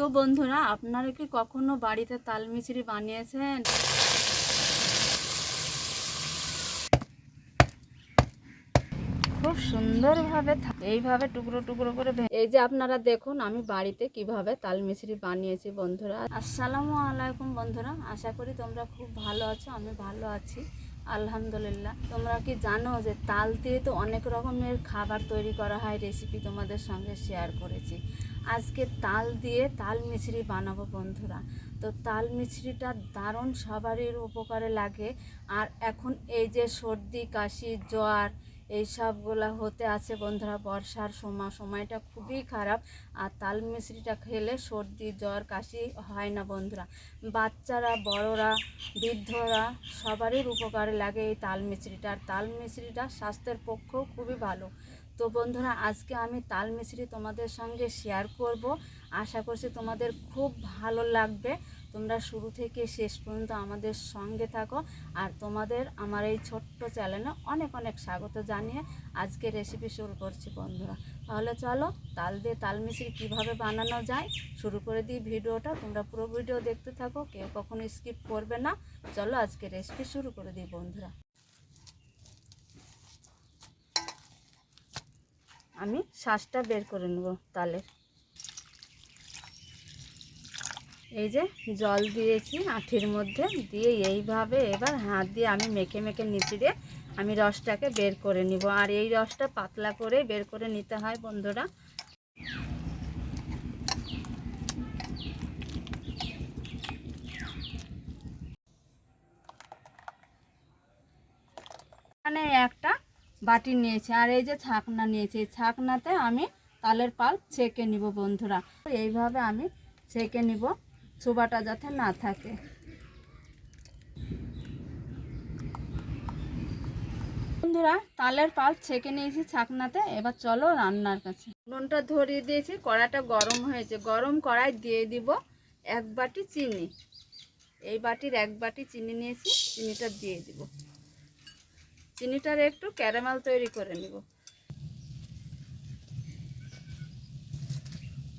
তো বন্ধুরা, আপনারা কি কখনো বাড়িতে তাল মিছরি বানিয়েছেন? খুব সুন্দরভাবে এইভাবে টুকরো টুকরো করে এই যে আপনারা দেখুন, আমি বাড়িতে কীভাবে তাল মিছরি বানিয়েছি বন্ধুরা। আসসালামু আলাইকুম বন্ধুরা, আশা করি তোমরা খুব ভালো আছো, আমি ভালো আছি, আলহামদুলিল্লাহ। তোমরা কি জানো যে তাল দিয়ে তো অনেক রকমের খাবার তৈরি করা হয় রেসিপি তোমাদের সঙ্গে শেয়ার করেছি। আজকে তাল দিয়ে তাল মিছরি বানাবো বন্ধুরা। তো তাল মিছরিটা দারুণ সবারই উপকারে লাগে। আর এখন এই যে সর্দি, কাশি, জ্বর এই সবগুলা হতে আছে বন্ধুরা বর্ষার সময়। সময়টা খুবই খারাপ। আর তাল মিশ্রিটা খেলে সর্দি, জ্বর, কাশি হয় না বন্ধুরা। বাচ্চারা, বড়রা, বৃদ্ধরা সবারই উপকারে লাগে এই তাল মিছরিটা। আর তাল মিশ্রিটা স্বাস্থ্যের পক্ষেও খুবই ভালো। তো বন্ধুরা, আজকে আমি তাল মিশ্রি তোমাদের সঙ্গে শেয়ার করব। আশা করছি তোমাদের খুব ভালো লাগবে। তোমরা শুরু থেকে শেষ পর্যন্ত আমাদের সঙ্গে থাকো। আর তোমাদের আমার এই ছোট্ট চ্যানেলে অনেক অনেক স্বাগত জানিয়ে আজকে রেসিপি শুরু করছি বন্ধুরা। তাহলে চলো, তাল দিয়ে তাল মিশ্রি কীভাবে বানানো যায় শুরু করে দিই ভিডিওটা। তোমরা পুরো ভিডিও দেখতে থাকো, কেউ কখনো স্কিপ করবে না। চলো আজকে রেসিপি শুরু করে দিই বন্ধুরা। আমি শ্বাসটা বের করে নেব তালের। এই যে জল দিয়েছি আঠির মধ্যে, দিয়ে এইভাবে এবার হাত দিয়ে আমি মেখে মেখে নিচড়ে আমি রসটাকে বের করে নিব। আর এই রসটা পাতলা করে বের করে নিতে হয় বন্ধুরা। এখানে একটা বাটি নিয়েছি আর এই যে ছাকনা নিয়েছি, এই ছাকনাতে আমি তালের পাল ছেঁকে নিব বন্ধুরা। এইভাবে আমি ছেঁকে নিব চুবাটা যাতে না থাকে। বন্ধুরা, তালের পাল ছেঁকে নিয়েছি ছাকনাতে, এবার চলো রান্নার কাছে। নুনটা ধরিয়ে দিয়েছি কড়াটা গরম হয়েছে। গরম কড়াই দিয়ে দিব এক বাটি চিনি। এই বাটির এক বাটি চিনি নিয়েছি, চিনিটা দিয়ে দিব। চিনিটার একটু ক্যারামেল তৈরি করে নিব।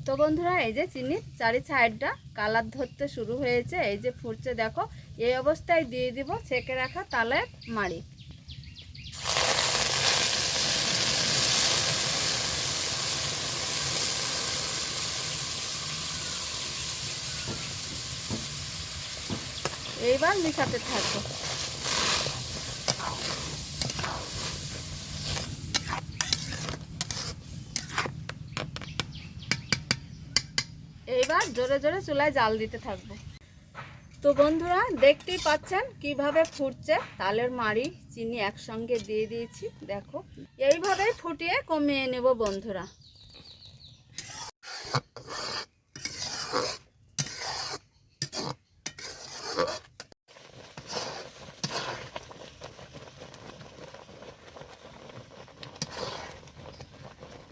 তো বন্ধুরা, এই যে চিনি, চারি সাইডটা কালার ধরতে শুরু হয়েছে। এই যে ফুটছে, দেখো, এই অবস্থায় দিয়ে দিব ছেঁকে রাখা তালের মাড়ি। এইবার মিশাতে থাকব। এইবার জোরে জোরে চুলায় জাল দিতে থাকব। তো বন্ধুরা, দেখতেই পাচ্ছেন কীভাবে ফুটছে তালের মাড়ি, চিনি একসঙ্গে দিয়ে দিয়েছি, দেখো। এইভাবে ফুটিয়ে কমিয়ে নেব বন্ধুরা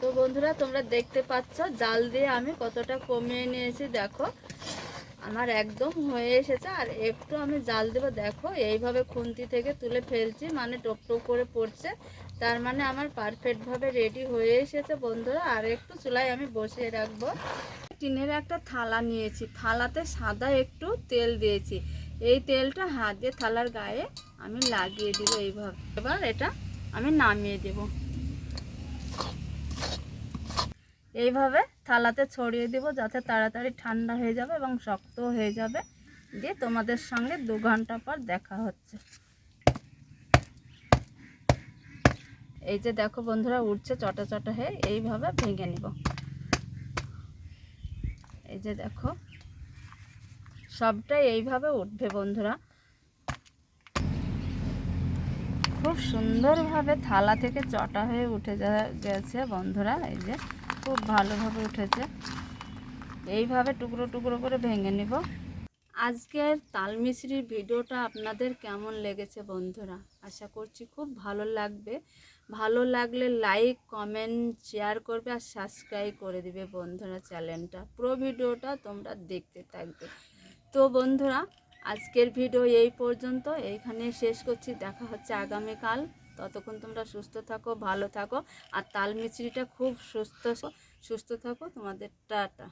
তো বন্ধুরা, তোমরা দেখতে পাচ্ছ, জাল দিয়ে আমি কতটা কমিয়ে নিয়েছি, দেখো। আমার একদম হয়ে এসেছে, আর একটু আমি জাল দেবো, দেখো, এইভাবে খুন্তি থেকে তুলে ফেলছি মানে টপ টপ করে পড়ছে। তার মানে আমার পারফেক্টভাবে রেডি হয়ে এসেছে, বন্ধুরা, আর একটু চুলায় আমি বসিয়ে রাখব। টিনের একটা থালা নিয়েছি, থালাতে সাদা একটু তেল দিয়েছি। এই তেলটা হাত দিয়ে থালার গায়ে আমি লাগিয়ে দিব এইভাবে। এবার এটা আমি নামিয়ে দেবো। এইভাবে থালাতে ছড়িয়ে দিব যাতে তাড়াতাড়ি ঠান্ডা হয়ে যাবে এবং শক্ত হয়ে যাবে। দিয়ে তোমাদের সঙ্গে দু ঘণ্টা পর দেখা হচ্ছে। এই যে দেখো বন্ধুরা উঠছে চটা চটা হয়ে এইভাবে ভেঙে নিব। এই যে দেখো, সবটাই এইভাবে উঠবে বন্ধুরা। খুব সুন্দরভাবে থালা থেকে চটা হয়ে উঠে যা- গেছে বন্ধুরা, এই যে। খুব ভালোভাবে উঠেছে। এইভাবে টুকরো টুকরো করে ভেঙে নিব। আজকের তাল মিছরির ভিডিওটা আপনাদের কেমন লেগেছে বন্ধুরা? আশা করছি খুব ভালো লাগবে। ভালো লাগলে লাইক, কমেন্ট, শেয়ার করবে আর সাবস্ক্রাইব করে দিবে বন্ধুরা চ্যানেলটা। পুরো ভিডিওটা তোমরা দেখতে থাকবে। তো বন্ধুরা, আজকের ভিডিও এই পর্যন্ত। এইখানে শেষ করছি। দেখা হচ্ছে আগামীকাল। ততক্ষণ তোমরা সুস্থ থাকো, ভালো থাকো। আর তাল মিছরিটা খুব সুস্থ সুস্থ থাকো। তোমাদের টাটা।